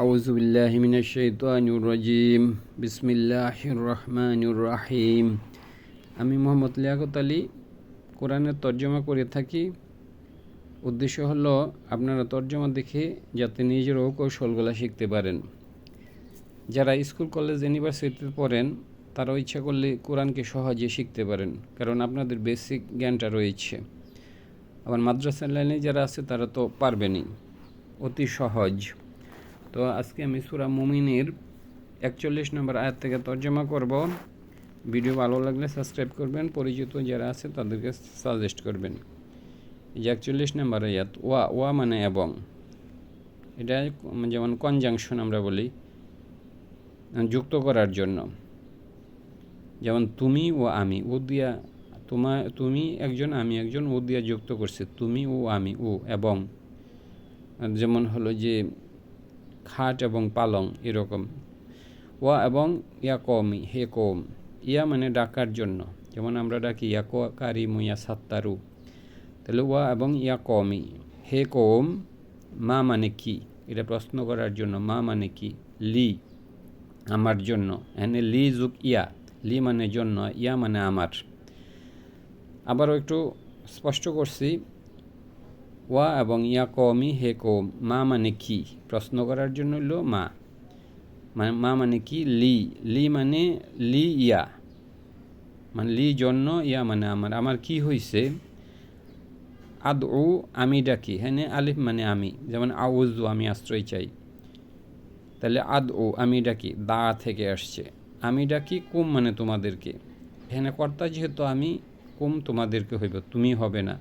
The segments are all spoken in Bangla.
أعوذ بالله من الشيطان الرجيم بسم الله الرحمن الرحيم আমি মোহাম্মদ লিয়াকত আলী কোরআনের তর্জমা করে থাকি উদ্দেশ্য হলো আপনারা তর্জমা দেখে যাতে নিজেরও কৌশলগুলো শিখতে পারেন যারা স্কুল কলেজ ইউনিভার্সিটিতে পড়েন তারাও ইচ্ছা করলে কোরআনকে সহজে শিখতে পারেন কারণ আপনাদের বেসিক জ্ঞানটা রয়েছে আবার মাদ্রাসা লাইনে যারা আছে তারা তো পারবেনই অতি সহজ তো আজকে আমি সুরা মুমিনের একচল্লিশ নম্বর আয়াত থেকে তর্জমা করব। ভিডিও ভালো লাগলে সাবস্ক্রাইব করবেন, পরিচিত যারা আছে তাদেরকে সাজেস্ট করবেন। এই যে একচল্লিশ নম্বর আয়াত, ওয়া ওয়া মানে এবং। এটা যেমন কনজাংশন আমরা বলি, যুক্ত করার জন্য। যেমন তুমি ও আমি, ও দিয়া তোমা, তুমি একজন, আমি একজন, ও দিয়া যুক্ত করছে, তুমি ও আমি, ও এবং। যেমন হলো যে খাট এবং পালং এরকম। ওয়া এবং ইয়া কমি হে কম ইয়া মানে ডাকার জন্য। যেমন আমরা ডাকি ইয়া কারি মুয়া সাত্তারু তাহলে ওয়া এবং ইয়া কমি হে কম মা মানে কি? এটা প্রশ্ন করার জন্য মা মানে কি? লি, আমার জন্য। এনে লি যুগ ইয়া। লি মানে জন্য, ইয়া মানে আমার। আবারও একটু স্পষ্ট করছি। ওয়া এবং ইয়া কমি হে কম মা মানে কি? প্রশ্ন করার জন্য হলো মা। মা মানে কি? লি। লি মানে লি ইয়া। মানে লি জন্য ইয়া মানে আমার। আমার কি হয়েছে আদ ও আমি ডাকি। হ্যাঁ আলিফ মানে আমি। যেমন আউজু আমি আশ্রয় চাই। তাহলে আদ ও আমি ডাকি। দা থেকে আসছে। আমি ডাকি কুম মানে তোমাদেরকে। এখানে কর্তা যেহেতু আমি কুম তোমাদেরকে হইব, তুমি হবে না।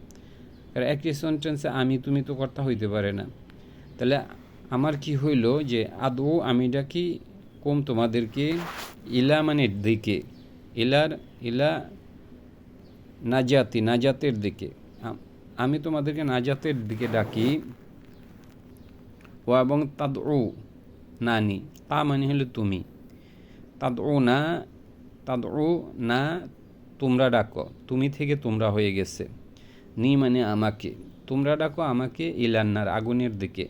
কারণ একই সেন্টেন্সে আমি তুমি তো কর্তা হইতে পারে না। তাহলে আমার কি হইল যে আদৌ আমি ডাকি কম তোমাদেরকে ইলা মানে দিকে, ইলার, ইলা নাজাতি, নাজাতের দিকে। আমি তোমাদেরকে নাজাতের দিকে ডাকি। ও এবং তাদ ও নানি, তা মানে হলো তুমি। তাদ ও না তাদ ও না তোমরা ডাকো, তুমি থেকে তোমরা হয়ে গেছে। নি মানে আমাকে। তোমরা ডাকো আমাকে ইলান্নার আগুনের দিকে।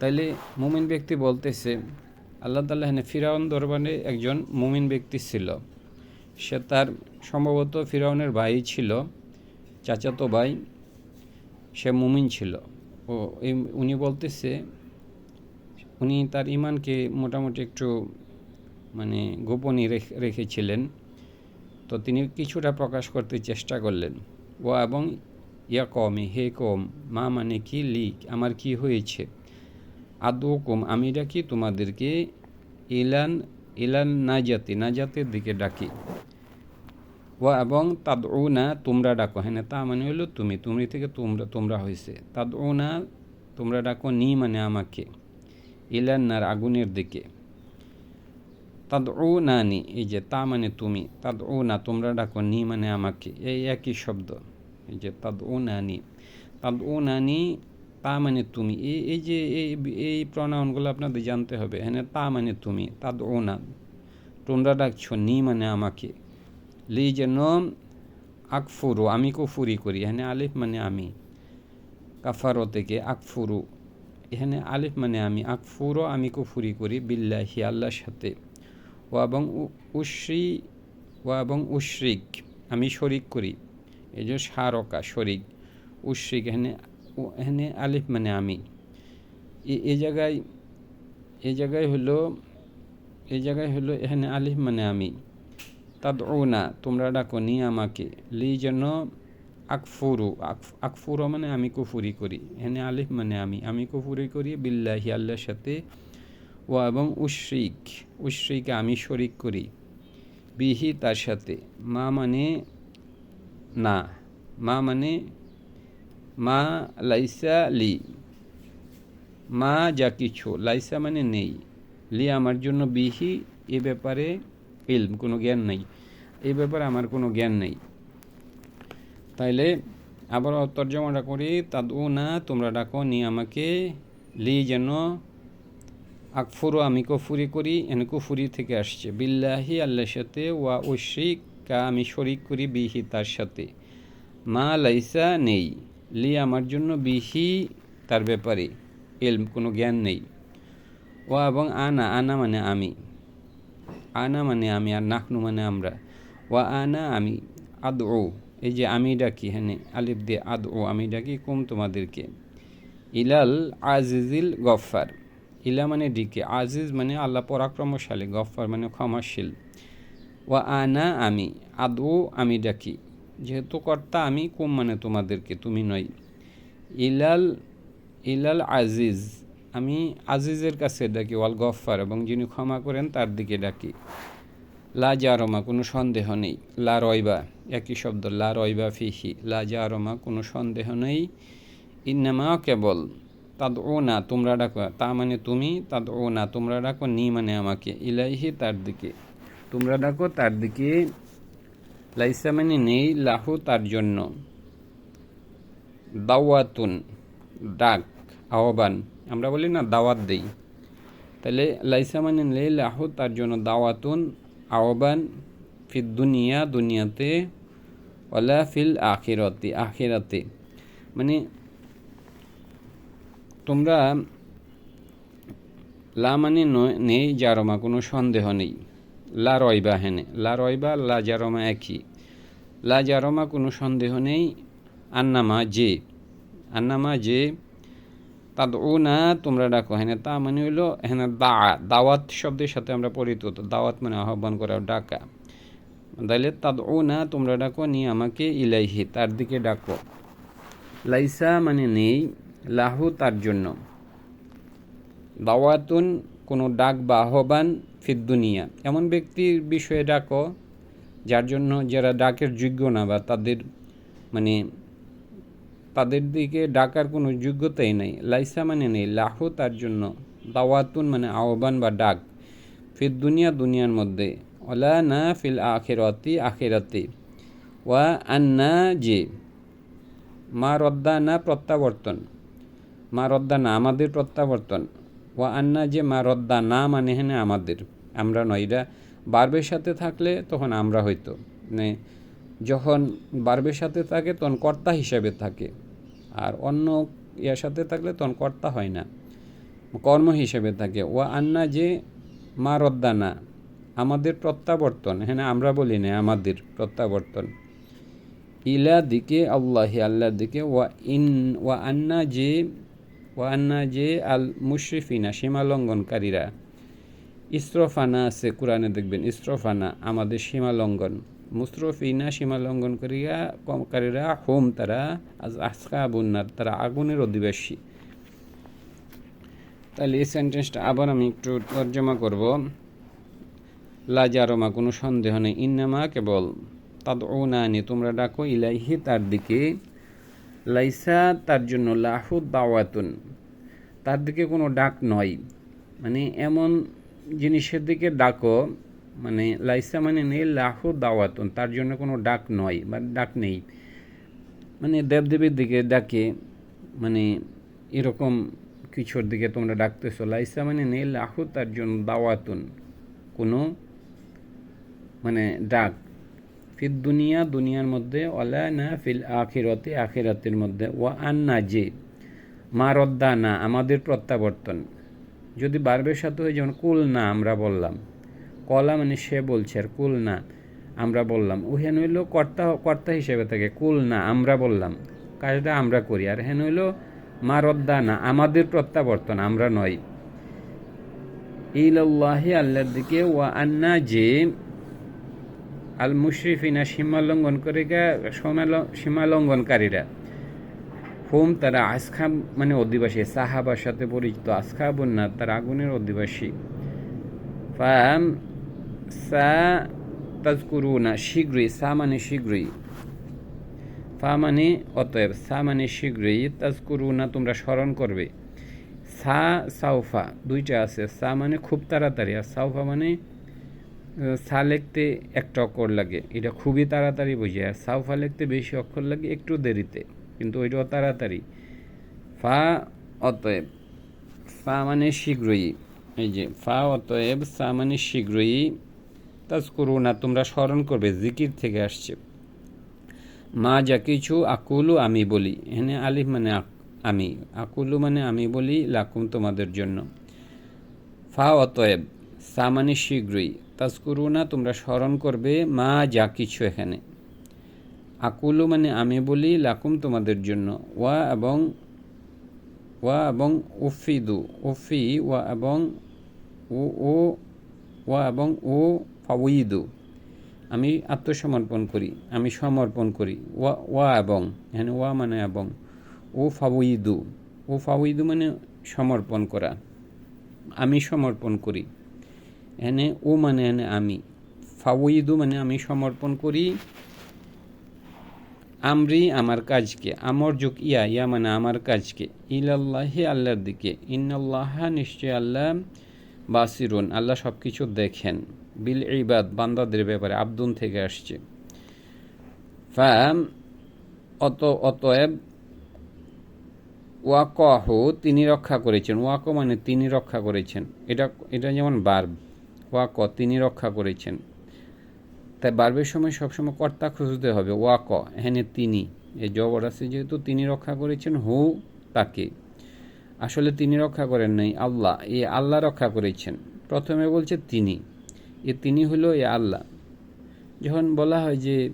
তাইলে মুমিন ব্যক্তি বলতেছে, আল্লাহ তাল্লাহ ফিরাউন দরবারে একজন মুমিন ব্যক্তি ছিল। সে তার সম্ভবত ফিরাউনের ভাই ছিল, চাচাতো ভাই। সে মুমিন ছিল। ও উনি বলতেছে, উনি তার ইমানকে মোটামুটি একটু মানে গোপনই রেখেছিলেন। তো তিনি কিছুটা প্রকাশ করতে চেষ্টা করলেন। ও এবং ইয়া কমে হে কম মা মানে কি লিক আমার কি হয়েছে? আদৌ কম আমি ডাকি তোমাদেরকে ইলান ইলান নাজাতি, নাজাতের দিকে ডাকি। ও এবং তাদ ও না তোমরা ডাকো। হ্যাঁ তা মানে হলো তুমি তুমি থেকে তোমরা তোমরা হয়েছে। তাদ ও না তোমরা ডাকো নি মানে আমাকে। ইলান নার আগুনের দিকে। তাদ ও না নি এই যে তা মানে তুমি তাদ ও না তোমরা ডাকো নি মানে আমাকে, এই একই শব্দ, এই যে তাদ ও না নি তাদ ও না নি তা মানে তুমি, এই এই যে এই এই প্রণয়নগুলো আপনাদের জানতে হবে হ্যাঁ তা মানে তুমি তাদ ও না তোমরা ডাকছ নি মানে আমাকে, লি যেন আকফুরু, আমি কুফুরি করি, এখানে আলিফ মানে আমি, কাফারো থেকে আকফুরু, এখানে আলিফ মানে আমি আকফুরও আমি কুফুরি করি, বিল্লাহি, আল্লাহর সাথে। ও এবং উশ্রি ও এবং উশ্রিক। আমি শরিক করি। এই যে সারকা, শরিক, উশ্রিক, এখানে এখানে আলিফ মানে আমি। এ জায়গায় এ জায়গায় হলো এই জায়গায় হলো এখানে আলিফ মানে আমি। তাদ না তোমরা ডাকো নি আমাকে। লি যেন আকফুরু আকফুরো মানে আমি কুফুরি করি। এখানে আলিফ মানে আমি। আমি কুফুরি করি, বিল্লাহি, আল্লাহর সাথে ও এবং উশ্রিক, উশ্রিকে আমি শরিক করি। বিহি তার সাথে, মা মানে না, মা মানে মা লাইসা লি, মা যা কিছু, লাইসা মানে নেই। লি আমার জন্য বিহি, এ ব্যাপারে ইলম, কোনো জ্ঞান নেই। এ ব্যাপারে আমার কোনো জ্ঞান নেই। তাইলে আবার তর্জমাটা করি তাদু না তোমরা ডাকো, নি আমাকে, লি যেন আকফুরও আমি কফুরি করি এন কুফুরি থেকে আসছে। বিল্লাহি আল্লাহর সাথে ওয়া ঐশিক কা আমি শরিক করি বিহি তার সাথে। মা লাইসা নেই, লি আমার জন্য বিহি তার ব্যাপারে, এলম কোনো জ্ঞান নেই। ওয়া এবং আনা আনা মানে আমি। আনা মানে আমি আর নাকনু মানে আমরা। ওয়া আনা আমি আদ ও এই যে আমি ডাকি হ্যাঁ আলিফ দিয়ে আদ ও আমি ডাকি কুম তোমাদেরকে। ইলাল আজিজিল গফার ইলা মানে ডিকে, আজিজ মানে আল্লাহ পরাক্রমশালী গফার মানে ক্ষমাশীল। ওয়া আনা আমি আদৌ আমি ডাকি, যেহেতু কর্তা আমি, কুম মানে তোমাদেরকে, তুমি নই। ইলাল ইলাল আজিজ, আমি আজিজের কাছে ডাকি, ওয়াল গফার এবং যিনি ক্ষমা করেন তার দিকে ডাকি। লা জারমা, কোনো সন্দেহ নেই। লা রয়বা, একই শব্দ, লা রয়বা ফিহি। লা জারমা, কোনো সন্দেহ নেই। ইন্নামা কেবল তাদ ও না তোমরা ডাকো তা মানে তুমি তাদ ও না তোমরা ডাকো নি মানে আমাকে। ইলাইহি তার দিকে। তোমরা ডাকো তার দিকে। লাইসা মানে নেই, লাহু তার জন্য। দাওয়াতুন, ডাক, আহ্বান। আমরা বলি না দাওয়াত দেই। তাহলে লাইসা মানে নেই, লাহু তার জন্য। দাওয়াতুন, আহ্বান ফির দুনিয়া, দুনিয়াতে ওলা ফিল আখিরতে, আখিরাতে। মানে তোমরা লা মানে নেই জারমা কোনো সন্দেহ নেই। লা রয়বা হেনে। লা রয়বা লা জারমা একই। লা জারমা কোনো সন্দেহ নেই। আন্নামা যে। আন্নামা যে। তাদ ও না তোমরা ডাকো। হেনে, তা মানে হইল, হেনে, দা, দাওয়াত শব্দের সাথে আমরা পরিচিত। দাওয়াত মানে আহ্বান করা, ডাকা। তাহলে তাদ ও না তোমরা ডাকো নিয়ে আমাকে ইলাইহি, তার দিকে ডাকো। লাইসা মানে নেই লাহু তার জন্য। দাওয়াতুন, কোনো ডাক বা আহ্বান ফিদ্দুনিয়া এমন ব্যক্তির বিষয়ে ডাকো, যার জন্য যারা ডাকের যোগ্য না বা তাদের মানে তাদের দিকে ডাকার কোনো যোগ্যতাই নেই। লাইসা মানে নেই। লাহু তার জন্য। দাওয়াতুন মানে আহ্বান বা ডাক ফির দুনিয়া দুনিয়ার মধ্যে। ওলা না ফিল আখেরাতি আখেরাতে। ওয়া আন্না যে, মা রদ্দা না প্রত্যাবর্তন। মা রদ্দা না আমাদের প্রত্যাবর্তন। ও আন্না যে মা রদ্দা না মানে হেনে আমাদের। আমরা নয় এটা বার্বের সাথে থাকলে তখন আমরা হয়তো মানে যখন বার্বের সাথে থাকে তখন কর্তা হিসাবে থাকে। আর অন্য ইয়ার সাথে থাকলে তখন কর্তা হয় না। কর্ম হিসেবে থাকে। ও আন্না যে মা রদ্দা না আমাদের প্রত্যাবর্তন। হ্যাঁ আমরা বলি না আমাদের প্রত্যাবর্তন। ইলা দিকে আল্লাহি আল্লাহর দিকে ওয়া ইন, ওয়া আন্না যে ওয়া আন্না যে আল মুশরিফিনা সীমা লঙ্ঘনকারীরা ইস্রফানা আছে কোরআনে দেখবেন ইস্রফানা আমাদের সীমা লঙ্ঘন মুসরফিনা সীমা লঙ্ঘন করিয়া কমকারীরা হোম তারা আজ আসকা বন্যার তারা আগুনের অধিবাসী তাহলে এই সেন্টেন্সটা আবার আমি একটু তর্জমা করব। লাজারমা কোনো সন্দেহ নেই। ইন্নামা কেবল তাদ ও নানি তোমরা ডাকো ইলাইহি তার দিকে। লাইসা তার জন্য লাহু দাওয়াতুন। তার দিকে কোনো ডাক নয়। মানে এমন জিনিসের দিকে ডাকো মানে লাইসা মানে নেই লাহু দাওয়াতুন। তার জন্য কোনো ডাক নয় বা ডাক নেই। মানে দেবদেবীর দিকে ডাকে মানে এরকম কিছুর দিকে তোমরা ডাকতেছো। লাইসা মানে নেই লাহু তার জন্য দাওয়াতুন। কোনো মানে ডাক। ফির দুনিয়া, দুনিয়ার মধ্যে ওলা না ফিল আখিরতে, আখিরাতের মধ্যে, ওয়া আন্না যে, মা রদ্দা না আমাদের প্রত্যাবর্তন। যদি বারবের সাথে হয়ে যেমন, কুল না, আমরা বললাম। কলা মানে সে বলছে, আর কুল না, আমরা বললাম। ও হেন হইল কর্তা কর্তা হিসেবে থাকে, কুল না, আমরা বললাম। কাজটা আমরা করি, আর হেন হইল, মা রদ্দা না আমাদের প্রত্যাবর্তন, আমরা নয়। ইল্লাহি আল্লাহর দিকে, ওয়া আন্না যে আল মুশরিফিনা সীমা লঙ্ঘন করে সীমা লঙ্ঘনকারীরা হোম, তারা আসখা মানে অধিবাসী, সাহাবার সাথে পরিচিত আসখা বন্যা তার আগুনের অধিবাসী। ফাম সা তাজকুরুনা শীঘ্রই, সা মানে শীঘ্রই। ফা মানে অতএব, সা মানে শীঘ্রই, তাজকুরুনা তোমরা স্মরণ করবে। সা সাউফা, দুইটা আছে। সা মানে খুব তাড়াতাড়ি, আর সাউফা মানে সা লিখতে একটা অক্ষর লাগে। এটা খুবই তাড়াতাড়ি বুঝি। আর সাউফা লিখতে বেশি অক্ষর লাগে একটু দেরিতে, কিন্তু ওইটাও তাড়াতাড়ি। ফা অতএব, ফা মানে শীঘ্রই। এই যে, ফা অতএব, সা মানে শীঘ্রই। তাজ করু না, তোমরা স্মরণ করবে, জিকির থেকে আসছে। মা যা কিছু আকুলু আমি বলি। এখানে আলিফ মানে আমি। আকুলু মানে আমি বলি, লাকুম তোমাদের জন্য। ফা অতএব, সা মানে শীঘ্রই। তাজকুরুনা, তোমরা স্মরণ করবে, মা যা কিছু এখানে। আকুলু মানে আমি বলি, লাকুম তোমাদের জন্য। ওয়া এবং ওয়া এবং উফিদু। উফি, ওয়া এবং ও ও ওয়া এবং ও ফাউইদু। আমি আত্মসমর্পণ করি, আমি সমর্পণ করি। ওয়া ওয়া এবং, এখানে ওয়া মানে এবং ও ফাউইদু। ও ফাউইদু মানে সমর্পণ করা। আমি সমর্পণ করি। এনে ও মানে এনে আমি। ফাউইদু মানে আমি সমর্পণ করি। আমরি আমার কাজকে, আমর যুগ ইয়া ইয়া মানে আমার কাজকে। ইলাল্লাহি আল্লাহর দিকে, ইন্নাল্লাহ নিশ্চয় আল্লাহ বাসিরুন, আল্লাহ সব কিছু দেখেন। বিল ইবাদ, বান্দাদের ব্যাপারে আব্দুন থেকে আসছে। ফাম, অত, অতএব ওয়াকহ তিনি রক্ষা করেছেন। ওয়াক মানে তিনি রক্ষা করেছেন। এটা এটা যেমন বার্ব ওয়াক তিনি রক্ষা করেছেন। তাই বার্বের সময় সবসময় কর্তা খুঁজতে হবে ওয়াক হ্যাঁ তিনি। এই জবর আছে যেহেতু তিনি রক্ষা করেছেন, হু তাকে। আসলে তিনি রক্ষা করেন নাই, আল্লাহ, এ আল্লাহ রক্ষা করেছেন। প্রথমে বলছে তিনি, এ তিনি হলো এ আল্লাহ। যখন বলা হয় যে,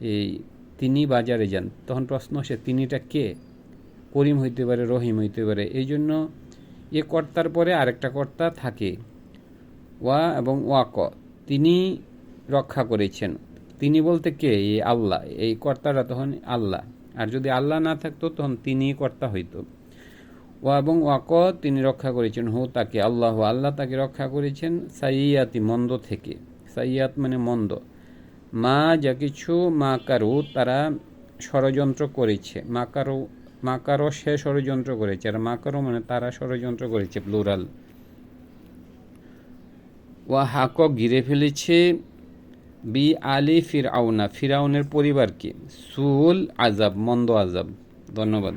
এই তিনি বাজারে যান, তখন প্রশ্ন আসে, তিনিটা কে? করিম হইতে পারে, রহিম হইতে পারে। এই জন্য এ কর্তার পরে আরেকটা কর্তা থাকে। ওয়া এবং ওয়াক। তিনি রক্ষা করেছেন। তিনি বলতে কে? এই আল্লাহ। এই কর্তারা তখন আল্লাহ। আর যদি আল্লাহ না থাকতো, তখন তিনি কর্তা হইতো। ও এবং ওয়াক তিনি রক্ষা করেছেন। হু, তাকে আল্লাহ আল্লাহ তাকে রক্ষা করেছেন সাইয়াতি মন্দ থেকে। সাইয়াত মানে মন্দ। মা যা কিছু মা কারু তারা ষড়যন্ত্র করেছে। মা কারু, মা কারও সে ষড়যন্ত্র করেছে। আর মা কারও মানে তারা ষড়যন্ত্র করেছে প্লুরাল ওয়া হাক ঘিরে ফেলেছে বি আলী ফিরাউনা। ফিরাউনের পরিবারকে সুল আজাব মন্দ আজাব ধন্যবাদ।